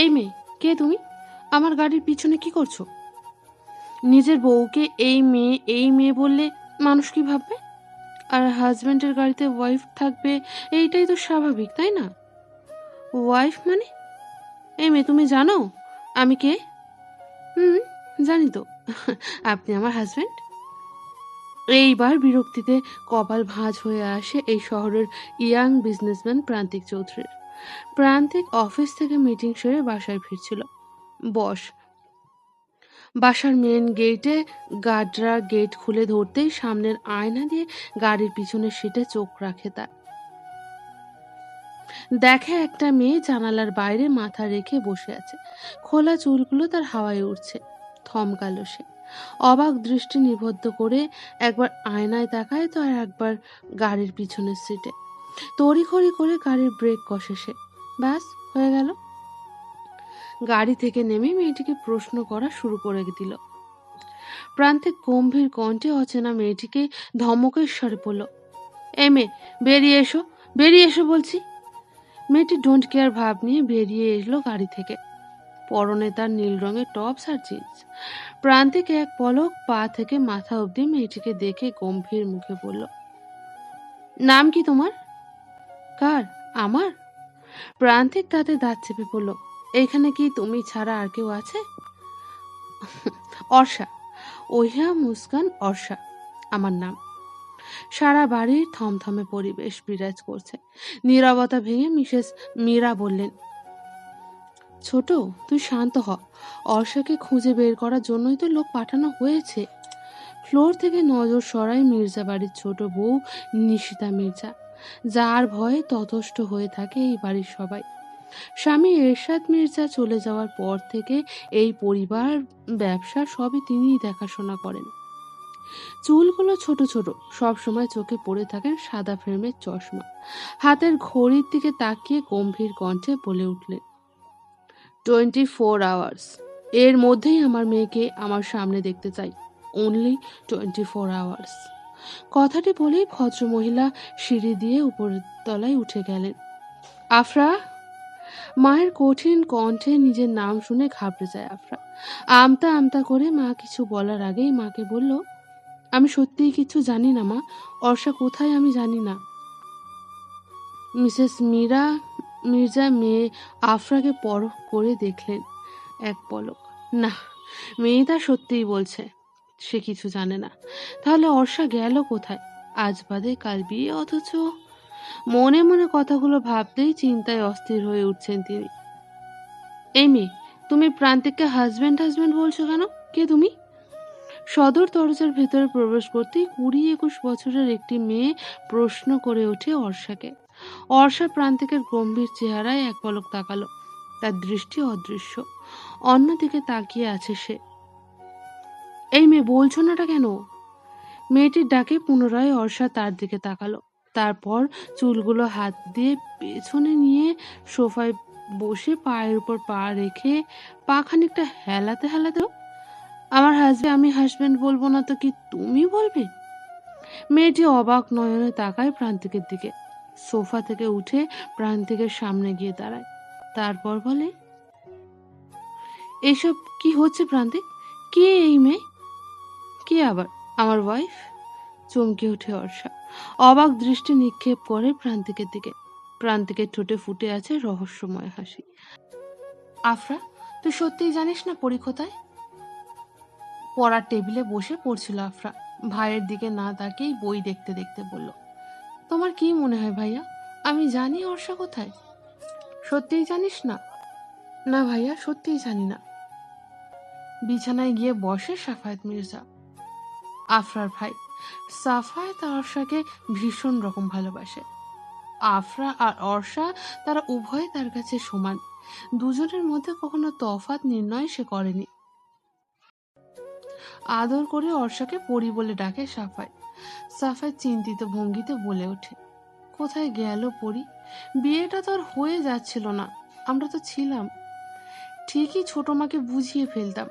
এই মেয়ে, কে তুমি? আমার গাড়ির পিছনে কি করছ? নিজের বউকে এই মেয়ে এই মেয়ে বললে মানুষ কি ভাববে? আর হাজব্যান্ডের গাড়িতে ওয়াইফ থাকবে, এইটাই তো স্বাভাবিক, তাই না? ওয়াইফ মানে? এই মেয়ে, তুমি জানো? আমি কে? হুম, জানি তো। আপনি আমার হাজব্যান্ড এইবার বিরক্তিতে কপাল ভাঁজ হয়ে আসে এই শহরের ইয়াং বিজনেসম্যান প্রান্তিক চৌধুরীর। প্রান্তিক অফিস থেকে মিটিং সেরে বাসায় ফিরছিল। বস। বাসার মেন গেটে গার্ডরা গেট খুলে ধরতেই সামনের আয়না দিয়ে গাড়ির পিছনের সিটে চোখ রাখে তার। দেখে একটা মেয়ে জানালার বাইরে মাথা রেখে বসে আছে। খোলা চুলগুলো তার হাওয়ায় উঠছে থমকালো সে। অবাক দৃষ্টি নিবদ্ধ করে একবার আয়নায় তাকায় তো আর একবার গাড়ির পিছনের সিটে। তড়িঘড়ি করে গাড়ির ব্রেক কষে সে ব্যাস, হয়ে গেল। গাড়ি থেকে নেমে মেয়েটিকে প্রশ্ন করা শুরু করে দিল। প্রান্তিক গম্ভীর কণ্ঠে অচেনা মেয়েটিকে ধমকের স্বরে বলল, এ বেরিয়ে এসো বেরিয়ে এসো বলছি। মেয়েটি ডোন্ট কেয়ার ভাব নিয়ে বেরিয়ে এলো গাড়ি থেকে। পরনে তার নীল রঙের টপস আর জিন্স প্রান্তিক এক পলক পা থেকে মাথা অবধি মেয়েটিকে দেখে গম্ভীর মুখে বলল, নাম কি তোমার? কার আমার? প্রান্তিক তাতে দাঁত চেপে পড়ল এইখানে কি তুমি ছাড়া আর কেউ আছে? অর্ষা, ওহিয়া মুস্কান অর্ষা, আমার নাম। সারা বাড়ির থমথমে পরিবেশ বিরাজ করছে। নীরবতা ভেঙে মিসেস মীরা বললেন, ছোট, তুই শান্ত হ। অর্ষাকে খুঁজে বের করার জন্যই তো লোক পাঠানো হয়েছে। ফ্লোর থেকে নজর সরায় মির্জা বাড়ির ছোট বউ নিশিতা মির্জা। যার ভয়ে ততষ্ট হয়ে থাকে এই বাড়ির সবাই। স্বামী এরশাদ মির্জা চলে যাওয়ার পর থেকে এই পরিবার, ব্যবসা সবই তিনিই দেখাশোনা করেন। চুলগুলো ছোট ছোট, সব সময় চোখে পড়ে থাকেন সাদা ফ্রেমের চশমা। হাতের ঘড়ির দিকে তাকিয়ে গম্ভীর কণ্ঠে বলে উঠলেন টোয়েন্টি ফোর আওয়ার্স। এর মধ্যেই আমার মেয়েকে আমার সামনে দেখতে চাই। Only twenty four hours. কথাটি বলেই ভদ্রমহিলা সিঁড়ি দিয়ে উপরের তলায় উঠে গেলেন। আফরা, মায়ের কঠিন কণ্ঠে নিজের নাম শুনে ঘাবড়ে যায় আফরা। আমতা আমতা করে মা কিছু বলার আগেই মাকে বলল, আমি সত্যিই কিছু জানি না মা, অর্ষা কোথায় আমি জানি না। মিসেস মীরা, মির্জা মেয়ে আফরাকে পরখ করে দেখলেন এক পলক। না মেয়েটা সত্যিই বলছে। সে কিছু জানে না। তাহলে অর্ষা গেল কোথায়? আজ বাদে কাল বিয়ে, অথচ মনে মনে কথাগুলো ভাবতেই চিন্তায় অস্থির হয়ে উঠছেন তিনি। এই মেয়ে, তুমি প্রান্তিককে হাজব্যান্ড হাজব্যান্ড বলছো কেন? কে তুমি? সদর দরজার ভেতরে প্রবেশ করতেই কুড়ি একুশ বছরের একটি মেয়ে প্রশ্ন করে ওঠে অর্ষাকে। অর্ষা প্রান্তিকের গম্ভীর চেহারায় এক পলক তাকালো। তার দৃষ্টি অদৃশ্য। অন্যদিকে তাকিয়ে আছে সে। এই মেয়ে বলছো নাটা কেন? মেয়েটির ডাকে পুনরায় অর্ষা তার দিকে তাকালো। তারপর চুলগুলো হাত দিয়ে পেছনে নিয়ে সোফায় বসে পায়ের উপর পা রেখে পা খানিকটা হেলাতে হেলাতে, আমার হাজব্যান্ড আমি হাজব্যান্ড বলব না তো কি তুমি বলবে? মেয়েটি অবাক নয়নে তাকায় প্রান্তিকের দিকে। সোফা থেকে উঠে প্রান্তিকের সামনে গিয়ে দাঁড়ায়। তারপর বলে, এসব কি হচ্ছে প্রান্তিক? কে এই মেয়ে? কে আবার? আমার ওয়াইফ চমকে ওঠে অর্ষা। অবাক দৃষ্টি নিক্ষেপ করে প্রান্তিকের দিকে। প্রান্তিকের ঠোঁটে ফুটে আছে রহস্যময় হাসি। আফরা, তুই সত্যিই জানিস না পরি কোথায়? পড়ার টেবিলে বসে পড়ছিল আফরা। ভাইয়ের দিকে না তাকিয়েই বই দেখতে দেখতে বলল, তোমার কি মনে হয় ভাইয়া? আমি জানি অর্ষা কোথায়। সত্যিই জানিস না? না ভাইয়া, সত্যিই জানি না। বিছানায় গিয়ে বসে সাফায়েত মির্জা। আফরার ভাই। সাফায়েত অর্ষাকে ভীষণ রকম ভালোবাসে। আফরা আর অর্ষা তারা উভয় তার কাছে সমান। দুজনের মধ্যে কখনো তফাৎ নির্ণয় সে করেনি। আদর করে অর্ষাকে পরি বলে ডাকে সাফায় সাফায় চিন্তিত ভঙ্গিতে বলে ওঠে, কোথায় গেল পরি? বিয়েটা তো আর হয়ে যাচ্ছিল না, আমরা তো ছিলাম। ঠিকই ছোট মাকে বুঝিয়ে ফেলতাম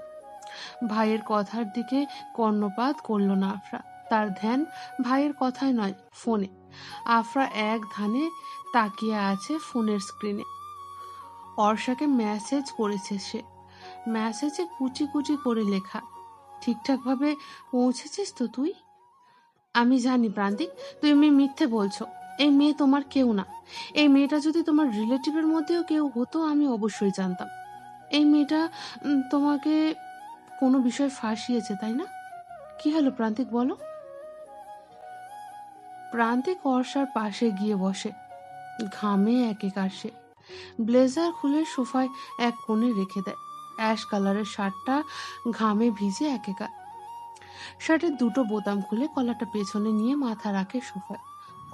ভাইয়ের কথার দিকে কর্ণপাত করল না আফরা। তার ধ্যান ভাইয়ের কথায় নয়, ফোনে। আফরা এক ধানে তাকিয়ে আছে ফোনের স্ক্রিনে। অর্ষাকে মেসেজ করেছে সে। মেসেজে কুচি কুচি করে লেখা। ঠিকঠাকভাবে পৌঁছেছিস তো তুই? আমি জানি প্রান্তিক তুমি মিথ্যে বলছো। এই মেয়ে তোমার কেউ না। এই মেয়েটা যদি তোমার রিলেটিভের মধ্যেও কেউ হতো, আমি অবশ্যই জানতাম। এই মেয়েটা তোমাকে কোনো বিষয় ফাঁসিয়েছে, তাই না? কি হলো প্রান্তিক, বলো। প্রান্তিক অর্ষার পাশে গিয়ে বসে, ঘামে একে কাশে ব্লেজার খুলে সোফায় এক কোণে রেখে দেয়। অ্যাশ কালারের শার্টটা ঘামে ভিজে একেকার। শার্টের দুটো বোতাম খুলে কলাটা পেছনে নিয়ে মাথা রাখে সোফায়।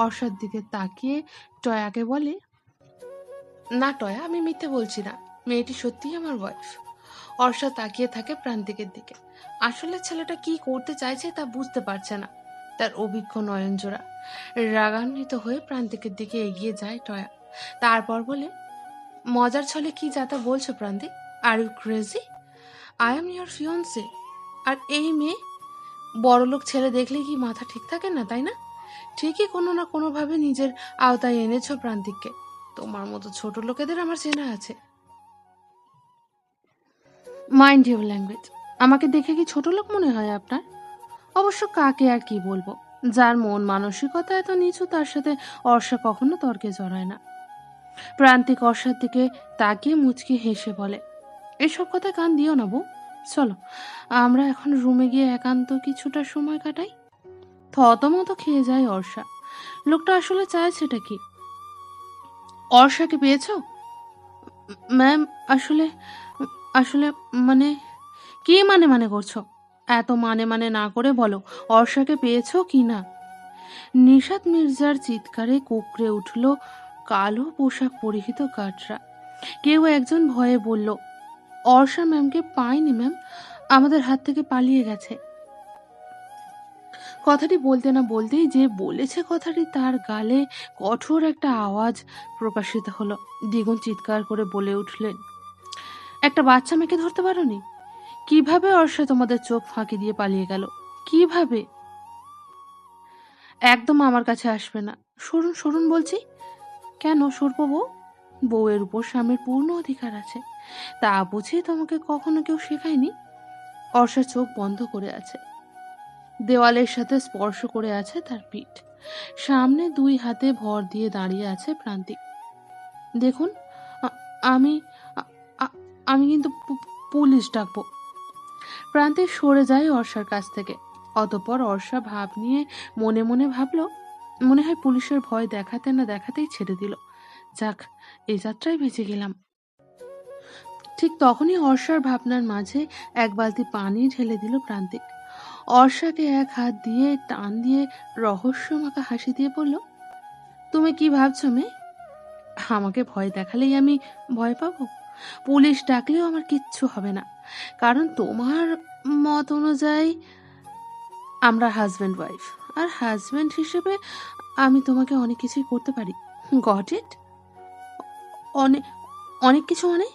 অর্ষার দিকে তাকিয়ে টয়াকে বলে, না টয়া, আমি মিথ্যে বলছি না। মেয়েটি সত্যিই আমার ওয়াইফ অর্ষা তাকিয়ে থাকে প্রান্তিকের দিকে। আসলে ছেলেটা কি করতে চাইছে তা বুঝতে পারছে না। তার অভিজ্ঞ নয়নজোড়া রাগান্বিত হয়ে প্রান্তিকের দিকে এগিয়ে যায় টয়া। তারপর বলে, মজার ছলে কি যাতা বলছো Prantik? Are you crazy I am your fiance আর এই মেয়ে? বড়লোক ছেলে দেখলে কি মাথা ঠিক থাকে না, তাই না? ঠিকই কোনো না কোনোভাবে নিজের আওতায় এনেছো প্রান্তিককে। তোমার মতো ছোট লোকেদের আমার চেনা আছে। মাইন্ড ইউর ল্যাঙ্গুয়েজ আমাকে দেখে কি ছোট লোক মনে হয় আপনার? অবশ্য কাকে আর কি বলব? যার মন মানসিকতা এত নিচু, তার সাথে অর্ষা কখনো তর্কে জড়ায় না। প্রান্তিক অর্ষার দিকে তাকিয়ে মুচকি হেসে বলে, এসব কথা কান দিও না বউ। চলো, আমরা এখন রুমে গিয়ে একান্ত কিছুটা সময় কাটাই। থতমত খেয়ে যায় অর্ষা। লোকটা আসলে চাইছেটা কি? অর্ষাকে পেয়েছ? ম্যাম, আসলে আসলে মানে কি মানে মানে করছ? এত মানে মানে না করে বলো, অর্ষাকে পেয়েছ কি না? নিশাত মির্জার চিৎকারে কুকড়ে উঠল কালো পোশাক পরিহিত গাটরা কেউ একজন ভয়ে বলল, অর্ষা ম্যামকে পাইনি ম্যাম, আমাদের হাত থেকে পালিয়ে গেছে। কথাটি বলতে না বলতেই যে বলেছে কথাটি তার গালে কঠোর একটা আওয়াজ প্রকাশিত হলো। দ্বিগুণ চিৎকার করে বলে উঠলেন একটা বাচ্চা মেয়েকে ধরতে পারোনি? কীভাবে অর্ষা তোমাদের চোখ ফাঁকি দিয়ে পালিয়ে গেল? কীভাবে? একদম আমার কাছে আসবে না। সরুন সরুন বলছি। কেন সরব বউ বউয়ের উপর স্বামীর পূর্ণ অধিকার আছে। তা বুঝে তোমাকে কখনো কেউ শেখায়নি? অর্ষা চোখ বন্ধ করে আছে। দেওয়ালের সাথে স্পর্শ করে আছে তার পিঠ। সামনে দুই হাতে ভর দিয়ে দাঁড়িয়ে আছে প্রান্তিক। দেখুন আমি আমি কিন্তু পুলিশ ডাকবো। প্রান্তে সরে যায় অর্ষার কাছ থেকে। অতপর অর্ষা ভাব নিয়ে মনে মনে ভাবলো, মনে হয় পুলিশের ভয় দেখাতে না দেখাতেই ছেড়ে দিল। যাক এই যাত্রায় বেঁচে গেলাম। ঠিক তখনই অর্ষার ভাবনার মাঝে এক বালতি পানি ঢেলে দিল প্রান্তিক। অর্ষাকে এক হাত দিয়ে টান দিয়ে রহস্য রহস্যমাখা হাসি দিয়ে বলল, তুমি কি ভাবছ মেয়ে? আমাকে ভয় দেখালেই আমি ভয় পাবো? পুলিশ ডাকলেও আমার কিচ্ছু হবে না। কারণ তোমার মত অনুযায়ী আমরা হাজব্যান্ড ওয়াইফ আর হাজব্যান্ড হিসেবে আমি তোমাকে অনেক কিছুই করতে পারি। গট ইট অনেক অনেক কিছু মানে?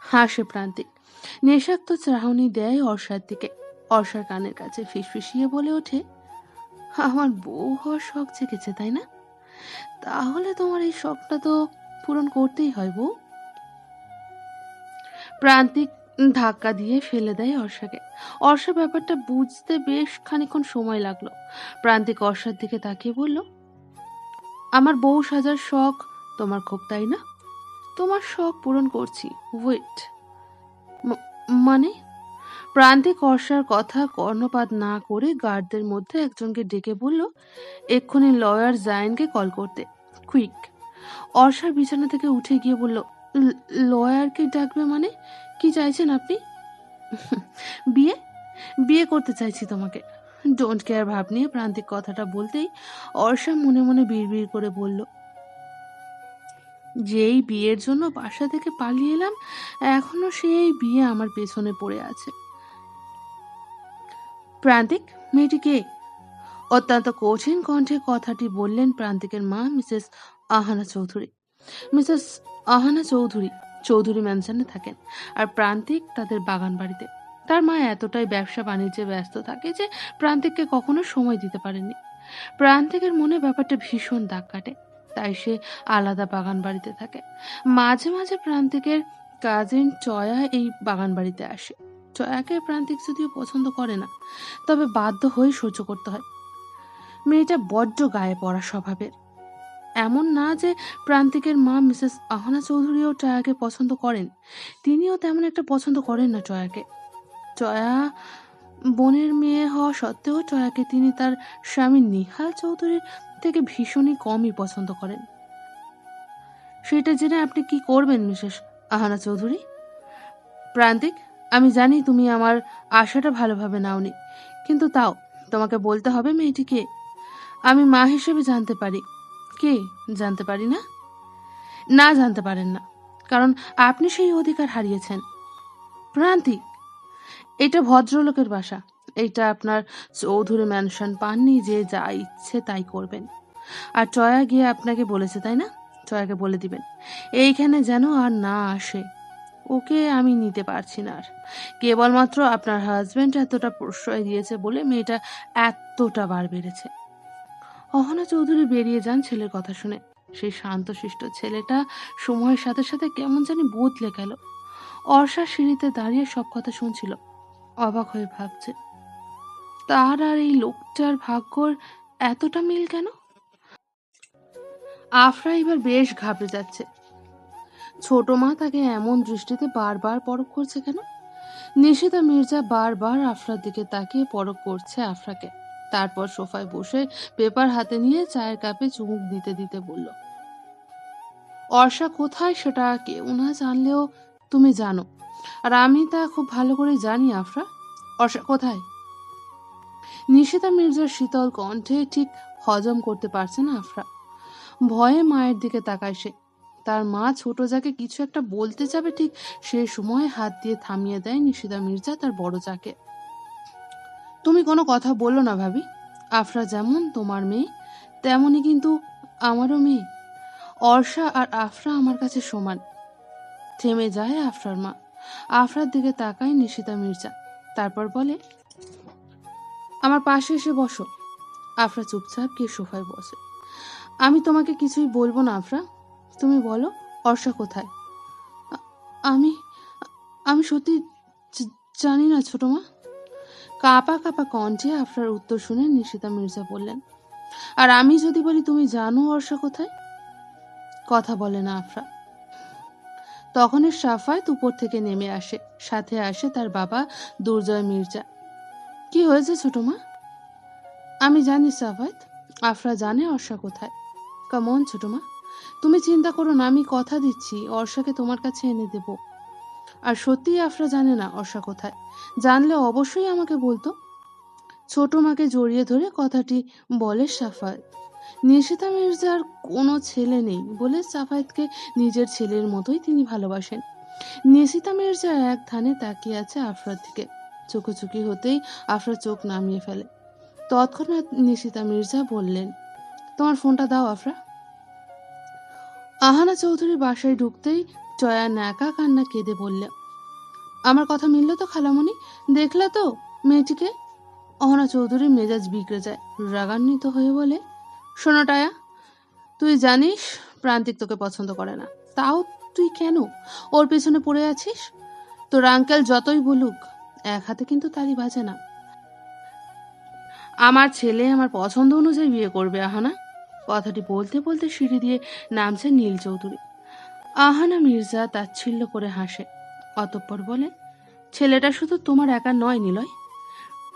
হাসে প্রান্তিক। নেশাক্ত চাহনি দেয় অর্ষার দিকে। অর্ষার কানের কাছে ফিসফিসিয়ে বলে ওঠে, আমার বউ হওয়ার শখ জেগেছে, তাই না? তাহলে তোমার এই শখটা তো পূরণ করতেই হয় বউ। প্রান্তিক ধাক্কা দিয়ে ফেলে দেয় অর্ষাকে। অর্ষা ব্যাপারটা বুঝতে বেশ খানিক্ষণ সময় লাগল। প্রান্তিক অর্ষার দিকে তাকিয়ে বলল, আমার বউ সাজার শখ তোমার খুব, তাই না? তোমার শখ পূরণ করছি। ওয়েট মানে? প্রান্তিক অর্ষার কথা কর্ণপাত না করে গার্ডদের মধ্যে একজনকে ডেকে বলল, এক্ষুনি লয়ার জায়নকে কল করতে। কুইক অর্ষার বিছানা থেকে উঠে গিয়ে বলল লয়ারকে ডাকবে মানে? কি চাইছেন আপনি? বিয়ে? বিয়ে করতে চাইছি তোমাকে। ডোন্ট কেয়ার ভাব নিয়ে প্রান্তিক কথাটা বলতেই অর্ষা মনে মনে বিড়বিড় করে বলল, যেই বিয়ের জন্য বাসা থেকে পালিয়ে এলাম, এখনও সেই বিয়ে আমার পেছনে পড়ে আছে। প্রান্তিক, মেয়েটি কে? অত্যন্ত কঠিন কণ্ঠে কথাটি বললেন প্রান্তিকের মা, মিসেস আহানা চৌধুরী। মিসেস আহানা চৌধুরী চৌধুরী ম্যানশনে থাকেন আর প্রান্তিক তাদের বাগান বাড়িতে তার মা এতটাই ব্যবসা বাণিজ্যে ব্যস্ত থাকে যে প্রান্তিককে কখনো সময় দিতে পারেনি প্রান্তিকের মনে ব্যাপারটা ভীষণ দাগ কাটে, তাই সে আলাদা বাগান বাড়িতে থাকে। মাঝে মাঝে প্রান্তিকের কাজিন চয়া এই বাগান বাড়িতে আসে। চয়াকে প্রান্তিক যদিও পছন্দ করে না, তবে বাধ্য হয়ে সহ্য করতে হয়। মেয়েটা বড্ড গায়ে পড়া স্বভাবের। এমন না যে প্রান্তিকের মা মিসেস আহনা চৌধুরীও টয়াকে পছন্দ করেন। তিনিও তেমন একটা পছন্দ করেন না টয়াকে টয়া বোনের মেয়ে হওয়া সত্ত্বেও টয়াকে তিনি তার স্বামী নিহাল চৌধুরীর থেকে ভীষণই কমই পছন্দ করেন। সেটা জেনে আপনি কি করবেন, মিসেস আহানা চৌধুরী? প্রান্তিক, আমি জানি তুমি আমার আশাটা ভালোভাবে নাওনি, কিন্তু তাও তোমাকে বলতে হবে মেয়েটিকে। আমি মা হিসেবে জানতে পারি। কে? জানতে পারি না? না, জানতে পারেন না। কারণ আপনি সেই অধিকার হারিয়েছেন। প্রান্তিক, এটা ভদ্রলোকের বাসা। এইটা আপনার চৌধুরী ম্যানশন পাননি যে যা ইচ্ছে তাই করবেন। আর চয়া গিয়ে আপনাকে বলেছে, তাই না? চয়াকে বলে দিবেন, এইখানে যেন আর না আসে। ওকে আমি নিতে পারছি না আর। কেবলমাত্র আপনার হাজবেন্ড এতটা প্রশ্রয় দিয়েছে বলে মেয়েটা এতটা বার বেড়েছে। অহনা চৌধুরী বেরিয়ে যান ছেলের কথা শুনে। সেই শান্তশিষ্ট ছেলেটা সময়ের সাথে সাথে কেমন জানি বদলে গেল। অর্ষা সিঁড়িতে দাঁড়িয়ে সব কথা শুনছিল। অবাক হয়ে ভাবছে, তার আর এই লোকটার ভাগ্যর এতটা মিল কেন? আফরা এবার বেশ ঘাবড়ে যাচ্ছে। ছোট মা তাকে এমন দৃষ্টিতে বারবার পরখ করছে কেন? নিশিতা মির্জা বারবার আফরার দিকে তাকিয়ে পরখ করছে আফরাকে। তারপর সোফায় বসে পেপার হাতে নিয়ে চায়ের কাপে চুমুক দিতে দিতে বলল, অর্ষা কোথায় সেটা কেউ না জানলেও তুমি জানো। আর আমি তা খুব ভালো করে জানি, আফরা। অর্ষা, কোথায়? নিশিতা মির্জার শীতল কণ্ঠে ঠিক হজম করতে পারছে না, আফরা। ভয়ে মায়ের দিকে তাকায় সে। তার মা ছোট যাকে কিছু একটা বলতে যাবে ঠিক সে সময় হাত দিয়ে থামিয়ে দেয় নিশিতা মির্জা তার বড় যাকে। তুমি কোনো কথা বলল না ভাবি। আফরা যেমন তোমার মেয়ে তেমনই কিন্তু আমারও মেয়ে। অর্ষা আর আফরা আমার কাছে সমান। থেমে যায় আফরার মা। আফরার দিকে তাকায় নিশিতা মির্জা। তারপর বলে, আমার পাশে এসে বসো। আফরা চুপচাপ গিয়ে সোফায় বসে। আমি তোমাকে কিছুই বলব না আফরা। তুমি বলো, অর্ষা কোথায়? আমি আমি সত্যি জানি না ছোট মা। কাপা কাপা কণ্ঠে আফরার উত্তর শুনে নিশিতা মির্জা বললেন, আর আমি যদি বলি তুমি জানো অর্ষা কোথায়? কথা বলে না আফরা। তখনই সাফায়ত উপর থেকে নেমে আসে, সাথে আসে তার বাবা দুর্জয় মির্জা। কি হয়েছে ছোট মা? আমি জানি সাফায়ত, আফরা জানে অর্ষা কোথায়। কেমন ছোট মা, তুমি চিন্তা করো না, আমি কথা দিচ্ছি, অর্ষাকে তোমার কাছে এনে দেব। আর সত্যিই আফরা জানে না অর্ষা কোথায়। জানলে অবশ্যই আমাকে বলতো। ছোট মাকে জড়িয়ে ধরে কথাটি বলে সাফায়েত। নিশিতা মির্জার কোনো ছেলে নেই বলে সাফায়েতকে নিজের ছেলের মতোই তিনি ভালোবাসেন। নিশিতা মির্জা এক ধানে তাকিয়ে আছে আফরার দিকে। চোখোচুকি হতেই আফরা চোখ নামিয়ে ফেলে। তৎক্ষণাৎ নিশিতা মির্জা বললেন, তোমার ফোনটা দাও আফরা। আহানা চৌধুরী বাসায় ঢুকতেই জয়া ন্যাকা কান্না কেঁদে বললে, আমার কথা মিলল তো, খালামণি? দেখলা তো মেয়েটিকে? অহনা চৌধুরী মেজাজ বিগড়ে যায়, রাগান্বিত হয়ে বলে, শোনো টায়া, তুই জানিস প্রান্তিক তোকে পছন্দ করে না। তাও তুই কেন? ওর পেছনে পড়ে আছিস? তোর আঙ্কেল যতই বলুক, এক হাতে কিন্তু তালি বাজে না। আমার ছেলে আমার পছন্দ অনুযায়ী বিয়ে করবে, আহানা। কথাটি বলতে বলতে সিঁড়ি দিয়ে নামছে নীল চৌধুরী। আহানা মির্জা তাচ্ছিল্য করে হাসে। অতঃপর বলে, ছেলেটা শুধু তোমার একা নয়, নিলয়।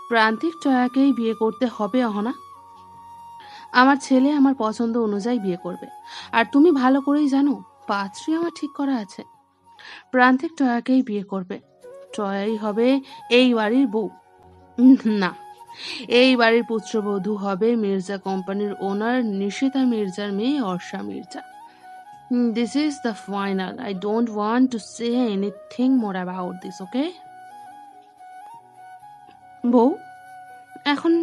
প্রান্তিক চয়াকেই বিয়ে করতে হবে অহনা আমার ছেলে আমার পছন্দ অনুযায়ী বিয়ে করবে। আর তুমি ভালো করেই জানো, পাত্রী আমার ঠিক করা আছে। প্রান্তিক টয়াকেই বিয়ে করবে। টয়াই হবে এই বাড়ির বউ। না, এই বাড়ির পুত্রবধূ হবে মির্জা কোম্পানির ওনার নিশিতা মির্জার মেয়ে Arsha Mirza. This is the final I don't want to say anything more about this okay বউ, এখন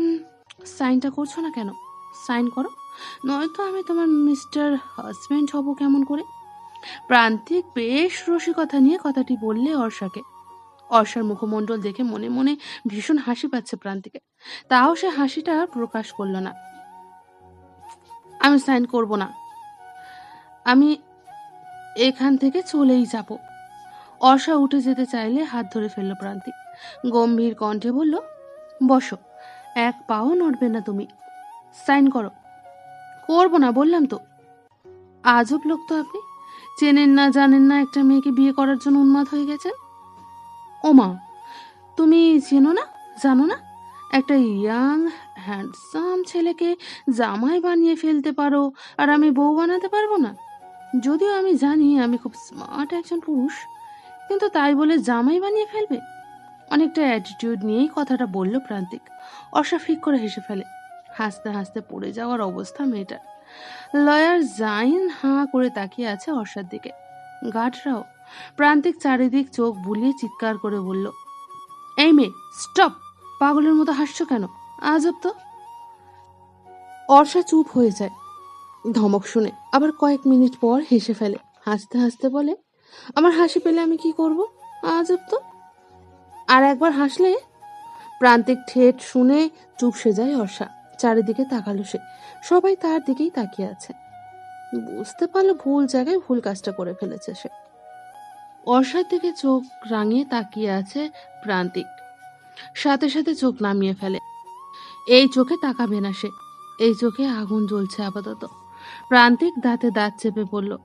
সাইনটা করছ না কেন? সাইন করো। নয়তো আমি তোমার মিস্টার হাজব্যান্ড হব কেমন করে? প্রান্তিক বেশ রসিকতা নিয়ে কথাটি বললে অর্ষাকে। অর্ষার মুখমণ্ডল দেখে মনে মনে ভীষণ হাসি পাচ্ছে প্রান্তিকে। তাও সে হাসিটা প্রকাশ করল না। আমি সাইন করব না। আমি এখান থেকে চলেই যাব। অর্ষা উঠে যেতে চাইলে হাত ধরে ফেলল প্রান্তিক গম্ভীর কণ্ঠে বলল, বসো, এক পাও নড়বে না তুমি। সাইন করো। করব না, বললাম তো। আজব লোক তো আপনি। চেনেন না, জানেন না একটা মেয়েকে বিয়ে করার জন্য উন্মাদ হয়ে গেছেন? ওমা তুমি চেনো না, জানো না? একটা ইয়াং, হ্যান্ডসাম ছেলেকে জামাই বানিয়ে ফেলতে পারো, আর আমি বউ বানাতে পারব না? যদিও আমি জানি আমি খুব স্মার্ট একজন পুরুষ, কিন্তু তাই বলে জামাই বানিয়ে ফেলবে? অনেকটা অ্যাটিটিউড নিয়েই কথাটা বলল প্রান্তিক। অর্ষা ফিক করে হেসে ফেলে। হাসতে হাসতে পড়ে যাওয়ার অবস্থা মেয়েটার। লয়ার জাইন হাঁ করে তাকিয়ে আছে অর্ষার দিকে। গার্ডরাও প্রান্তিক চারিদিক চোখ বুলিয়ে চিৎকার করে বলল, এই মেয়ে স্টপ পাগলের মতো হাসছো কেন? আজব তো! অর্ষা চুপ হয়ে যায়। ধমক শুনে আবার কয়েক মিনিট পর হেসে ফেলে। হাসতে হাসতে বলে, আমার হাসি পেলে আমি কি করব? আজব তো। আর একবার হাসলে প্রান্তিক ঠেট শুনে চুপসে যায় অর্ষা। চারিদিকে তাকালো সে। সবাই তার দিকেই তাকিয়ে আছে। বুঝতে পারল ভুল জায়গায় ভুল কাজটা করে ফেলেছে সে। অর্ষার দিকে চোখ রাঙিয়ে তাকিয়ে আছে প্রান্তিক। সাথে সাথে চোখ নামিয়ে ফেলে। এই চোখে তাকাবে না সে। এই চোখে আগুন জ্বলছে আপাতত। প্রান্তিক দাঁতে দাঁত চেপে পড়ল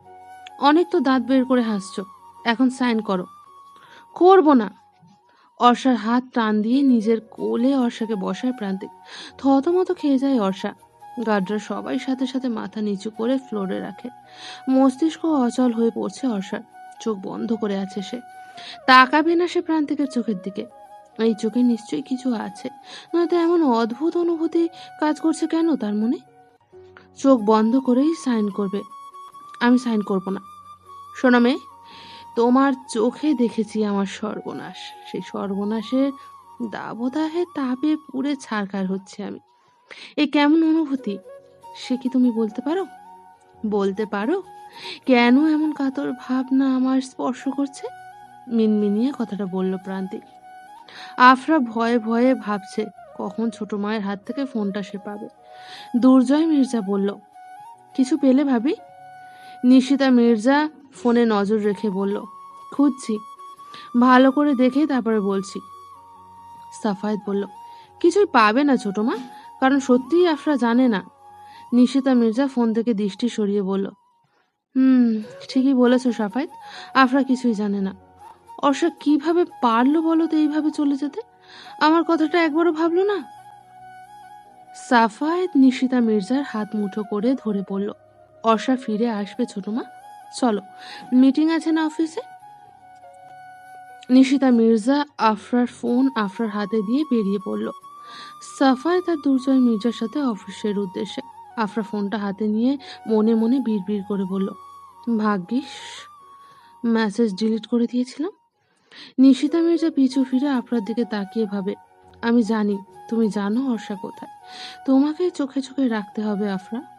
অনেক তো দাঁত বের করে হাসছো, এখন সাইন করো। করব না। অর্ষার হাত টান দিয়ে নিজের কোলে অর্ষাকে বসায় প্রান্তিক। থতমত খেয়ে যায় অর্ষা। গার্ডরা সবাই সাথে সাথে মাথা নিচু করে ফ্লোরে রাখে। মস্তিষ্ক অচল হয়ে পড়ছে অর্ষার। চোখ বন্ধ করে আছে সে। তাকাবে না সে প্রান্তিকের চোখের দিকে। এই চোখে নিশ্চয়ই কিছু আছে। নয়তো এমন অদ্ভুত অনুভূতি কাজ করছে কেন তার মনে? চোখ বন্ধ করেই সাইন করবে। আমি সাইন করব না। শোনো মেয়ে, তোমার চোখে দেখেছি আমার সর্বনাশ। সেই সর্বনাশের দাবদাহে তাপে পুড়ে ছারখার হচ্ছে আমি। এ কেমন অনুভূতি? সে কি তুমি বলতে পারো? বলতে পারো? কেন এমন কাতর ভাবনা আমার স্পর্শ করছে? মিনমিনিয়ে কথাটা বলল প্রান্তিক আফরা ভয়ে ভয়ে ভাবছে, কখন ছোট মায়ের হাত থেকে ফোনটা সে পাবে? দুর্জয় মির্জা বলল, কিছু পেলে ভাবি? নিশিতা মির্জা ফোনে নজর রেখে বলল, খুঁজছি। ভালো করে দেখে তারপরে বলছি। সাফায়েত বলল, কিছুই পাবে না ছোট মা, কারণ সত্যিই আফরা জানে না। নিশিতা মির্জা ফোন থেকে দৃষ্টি সরিয়ে বলল, হুম, ঠিকই বলেছ সাফায়েত, আফরা কিছুই জানে না। অর্ষা, কীভাবে পারল বলো তো এইভাবে চলে যেতে? আমার কথাটা একবারও ভাবলো না? সাফায়েত নিশিতা মির্জার হাত মুঠো করে ধরে পড়ল। অর্ষা ফিরে আসবে ছোট মা। চলো মিটিং আছে না অফিসে নিশিতা মির্জা আফরার ফোন আফরার হাতে দিয়ে বেরিয়ে পড়ল। সাফায়েত আর দুর্জয় মির্জার সাথে অফিসের উদ্দেশ্যে। আফরা ফোনটা হাতে নিয়ে মনে মনে বিড়বিড় করে বলল, ভাগ্যিস মেসেজ ডিলিট করে দিয়েছিলাম। নিশিতা মির্জা পিছু ফিরে আফরার দিকে তাকিয়ে ভাবে আমি জানি তুমি জানো অর্ষা কোথায়। তোমাকে চোখে চোখে রাখতে হবে আফরা।